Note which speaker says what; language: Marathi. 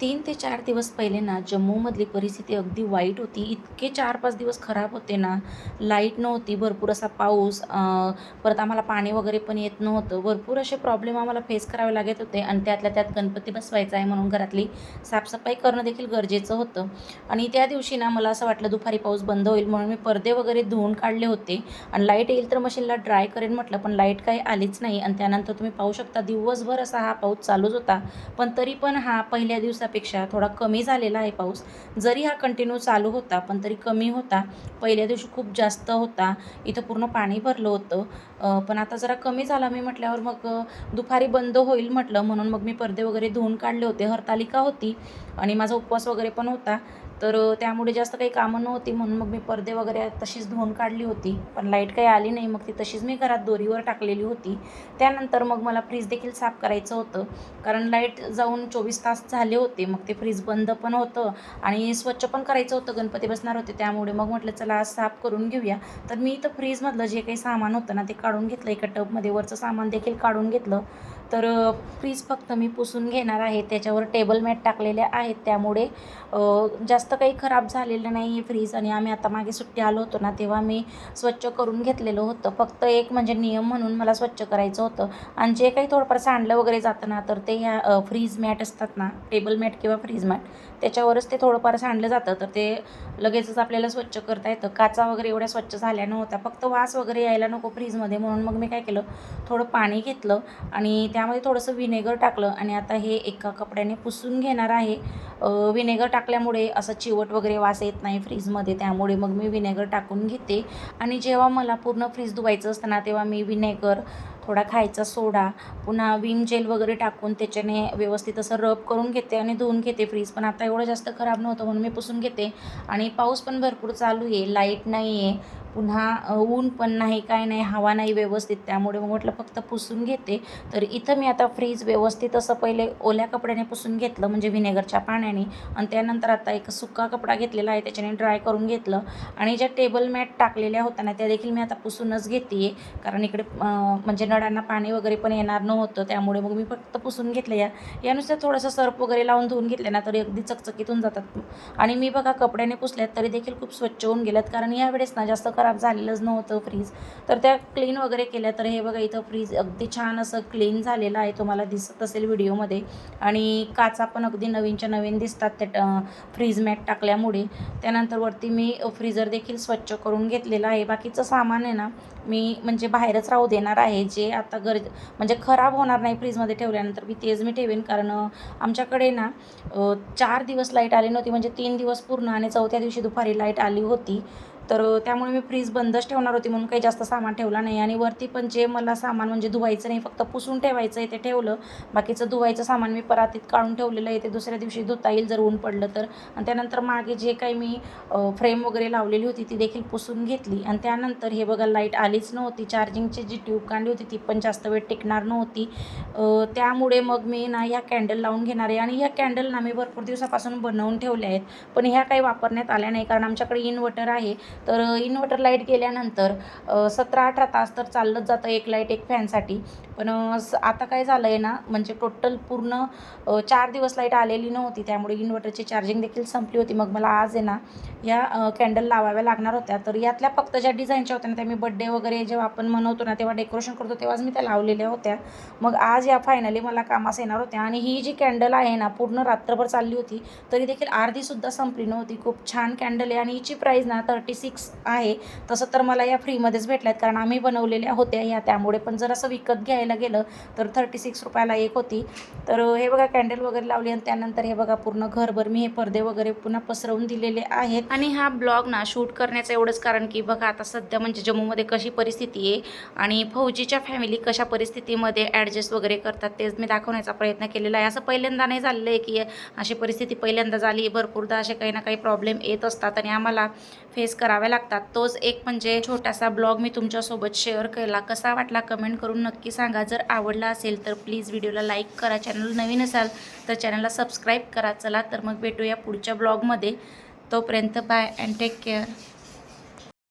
Speaker 1: तीन ते चार दिवस पहिले ना जम्मूमधली परिस्थिती अगदी वाईट होती. इतके चार पाच दिवस खराब होते ना लाइट नव्हती भरपूर असा पाऊस परत आम्हाला पाणी वगैरे पण येत नव्हतं. भरपूर असे प्रॉब्लेम आम्हाला फेस करावे लागत होते आणि त्यातल्या त्यात गणपती बसवायचा आहे म्हणून घरातली साफसफाई करणं देखील गरजेचं होतं. आणि त्या दिवशी ना मला असं वाटलं दुपारी पाऊस बंद होईल म्हणून मी पडदे वगैरे धुवून काढले होते. आणि लाइट येईल तर मशीनला ड्राय करेन म्हटलं पण लाइट काही आलीच नाही. आणि त्यानंतर तुम्ही पाहू शकता दिवसभर असा हा पाऊस चालूच होता. पण तरी पण हा पहिल्या दिवसात दिवसापेक्षा थोडा कमी झालेला आहे पाऊस. जरी हा कंटिन्यू चालू होता पण तरी कमी होता. पहिल्या दिवशी खूप जास्त होता. इथं पूर्ण पाणी भरलं होतं. पण आता जरा कमी झाला. मी म्हटल्यावर मग दुपारी बंद होईल म्हटलं. म्हणून मग मी पडदे वगैरे धुवून काढले होते. हरतालिका होती. आणि माझा उपवास वगैरे पण होता. तर त्यामुळे जास्त काही कामं नव्हती. म्हणून मग मी पडदे वगैरे तशीच धुवून काढली होती. पण लाइट काही आली नाही. मग ती तशीच मी घरात दोरीवर टाकलेली होती. त्यानंतर मग मला फ्रीज देखील साफ करायचं होतं. कारण लाइट जाऊन चोवीस तास झाले होते. मग ते फ्रीज बंद पण होतं आणि स्वच्छ पण करायचं होतं. गणपती बसणार होते. त्यामुळे मग म्हटलं चला आज साफ करून घेऊया. तर मी इथं फ्रीजमधलं जे काही सामान होतं ना ते काढून घेतलं. एका टबमध्ये वरचं सामान देखील काढून घेतलं. तर फ्रीज फक्त मी पुसून घेणार आहे. त्याच्यावर टेबल मॅट टाकलेले आहेत. त्यामुळे जास्त काही खराब झालेलं नाही आहे फ्रीज आणि आम्ही आता मागे सुट्टी आलो होतो ना तेव्हा मी स्वच्छ करून घेतलेलं होतं. फक्त एक म्हणजे नियम म्हणून मला स्वच्छ करायचं होतं. आणि जे काही थोडंफार सांडलं वगैरे जातं ना तर ते ह्या फ्रीज मॅट असतात ना टेबल मॅट किंवा फ्रीज मॅट त्याच्यावरच ते थोडंफार सांडलं जातं. तर ते लगेचच आपल्याला स्वच्छ करता येतं. काचा वगैरे एवढ्या स्वच्छ झाल्या नव्हत्या. फक्त वास वगैरे यायला नको फ्रीजमध्ये म्हणून मग मी काय केलं थोडं पाणी घेतलं. आणि त्यामध्ये थोडंसं विनेगर टाकलं आणि आता हे एका कपड्याने पुसून घेणार आहे. विनेगर टाकल्यामुळे असं चिवट वगैरे वास येत नाही फ्रीजमध्ये त्यामुळे मग मी विनेगर टाकून घेते. आणि जेव्हा मला पूर्ण फ्रीज धुवायचं असतं ना तेव्हा मी विनेगर थोडा खायचा सोडा पुन्हा विम जेल वगैरे टाकून त्याच्याने व्यवस्थित असं रब करून घेते आणि धुवून घेते फ्रीज. पण आता एवढं जास्त खराब नव्हतं म्हणून मी पुसून घेते. आणि पाऊस पण भरपूर चालू आहे लाइट नाही आहे. पुन्हा ऊन पण नाही काय नाही हवा नाही व्यवस्थित. त्यामुळे मग म्हटलं फक्त पुसून घेते. तर इथं मी आता फ्रीज व्यवस्थित असं पहिले ओल्या कपड्याने पुसून घेतलं म्हणजे व्हिनेगरच्या पाण्याने. आणि त्यानंतर आता एक सुका कपडा घेतलेला आहे त्याच्याने ड्राय करून घेतलं. आणि ज्या टेबल मॅट टाकलेल्या होत्या ना त्या देखील मी आता पुसूनच घेते कारण इकडे म्हणजे नळांना पाणी वगैरे पण येणार नव्हतं त्यामुळे मग मी फक्त पुसून घेतलं. या यानुसार थोडंसं सर्फ वगैरे लावून धुवून घेतले ना तरी अगदी चकचकीत होऊन जातात. आणि मी बघा कपड्याने पुसल्यात तरी देखील खूप स्वच्छ होऊन गेल्यात. कारण यावेळेस ना जास्त खराब झालेलंच नव्हतं फ्रीज तर त्या क्लीन वगैरे केल्या तर हे बघा इथं फ्रीज अगदी छान असं क्लीन झालेलं आहे तुम्हाला दिसत असेल व्हिडिओमध्ये आणि काचा पण अगदी नवीनच्या नवीन दिसतात त्या फ्रीज मॅट टाकल्यामुळे. त्यानंतर वरती मी फ्रीजर देखील स्वच्छ करून घेतलेलं आहे. बाकीचं सामान आहे ना मी म्हणजे बाहेरच राहू देणार आहे. जे आता गरज म्हणजे खराब होणार नाही फ्रीजमध्ये ठेवल्यानंतर मी तेच मी ठेवेन. कारण आमच्याकडे ना चार दिवस लाइट आली नव्हती. म्हणजे तीन दिवस पूर्ण आणि चौथ्या दिवशी दुपारी लाइट आली होती. तर त्यामुळे मी फ्रीज बंदच ठेवणार होती म्हणून काही जास्त सामान ठेवला नाही. आणि वरती पण जे मला सामान म्हणजे धुवायचं नाही फक्त पुसून ठेवायचं आहे ते ठेवलं. बाकीचं धुवायचं सामान मी परातीत काढून ठेवलेलं आहे. ते दुसऱ्या दिवशी धुता येईल जर ऊन पडलं तर. आणि त्यानंतर मागे जे काही मी फ्रेम वगैरे लावलेली होती ती देखील पुसून घेतली. आणि त्यानंतर हे बघा लाइट आलीच नव्हती. चार्जिंगची जी ट्यूब काढली होती ती पण जास्त वेळ टिकणार नव्हती. त्यामुळे मग मी ना या कॅन्डल लावून घेणार आहे. आणि या कॅन्डल ना मी भरपूर दिवसापासून बनवून ठेवल्या आहेत. पण ह्या काही वापरण्यात आल्या नाही कारण आमच्याकडे इन्व्हर्टर आहे. तर इन्व्हर्टर लाइट गेल्यानंतर सतरा अठरा तास तर चाललंच जातं एक लाइट एक फॅनसाठी पण आता काय झालं आहे ना म्हणजे टोटल पूर्ण चार दिवस लाइट आलेली नव्हती. त्यामुळे इन्व्हर्टरची चार्जिंग देखील संपली होती. मग मला आज आहे ना या कॅन्डल लावाव्या लागणार होत्या. तर यातल्या फक्त ज्या डिझाईनच्या होत्या ना त्या मी बड्डे वगैरे जेव्हा आपण मनवतो ना तेव्हा डेकोरेशन करतो तेव्हाच मी त्या लावलेल्या होत्या. मग आज या फायनली मला कामास येणार होत्या. आणि ही जी कॅन्डल आहे ना पूर्ण रात्रभर चालली होती तरी देखील अर्धीसुद्धा संपली नव्हती. खूप छान कॅन्डल आहे. आणि हिची प्राईज ना थर्टी सिक्स सिक्स आहे तसं तर मला या फ्रीमध्येच भेटल्यात. कारण आम्ही बनवलेल्या होत्या या त्यामुळे पण जर असं विकत घ्यायला गेलं तर थर्टी सिक्स रुपयाला एक होती. तर हे बघा कॅन्डल वगैरे लावली आणि त्यानंतर हे बघा पूर्ण घरभर मी हे पडदे वगैरे पुन्हा पसरवून दिलेले आहेत. आणि हा ब्लॉग ना शूट करण्याचं एवढंच कारण की बघा आता सध्या म्हणजे जम्मूमध्ये कशी परिस्थिती आहे आणि फौजीच्या फॅमिली कशा परिस्थितीमध्ये ॲडजस्ट वगैरे करतात तेच मी दाखवण्याचा प्रयत्न केलेला आहे. असं पहिल्यांदा नाही झालेलं आहे की अशी परिस्थिती पहिल्यांदा झाली भरपूरदा असे काही ना काही प्रॉब्लेम येत असतात आणि आम्हाला फेस करा कराव्या लागतात. तोच एक म्हणजे छोटासा ब्लॉग मी तुमच्यासोबत शेअर केला. कसा वाटला कमेंट करून नक्की सांगा. जर आवडला असेल तर प्लीज व्हिडिओला लाईक करा. चॅनल नवीन असाल तर चॅनलला सबस्क्राईब करा. चला तर मग भेटूया पुढच्या ब्लॉगमध्ये. तोपर्यंत बाय अँड टेक केअर.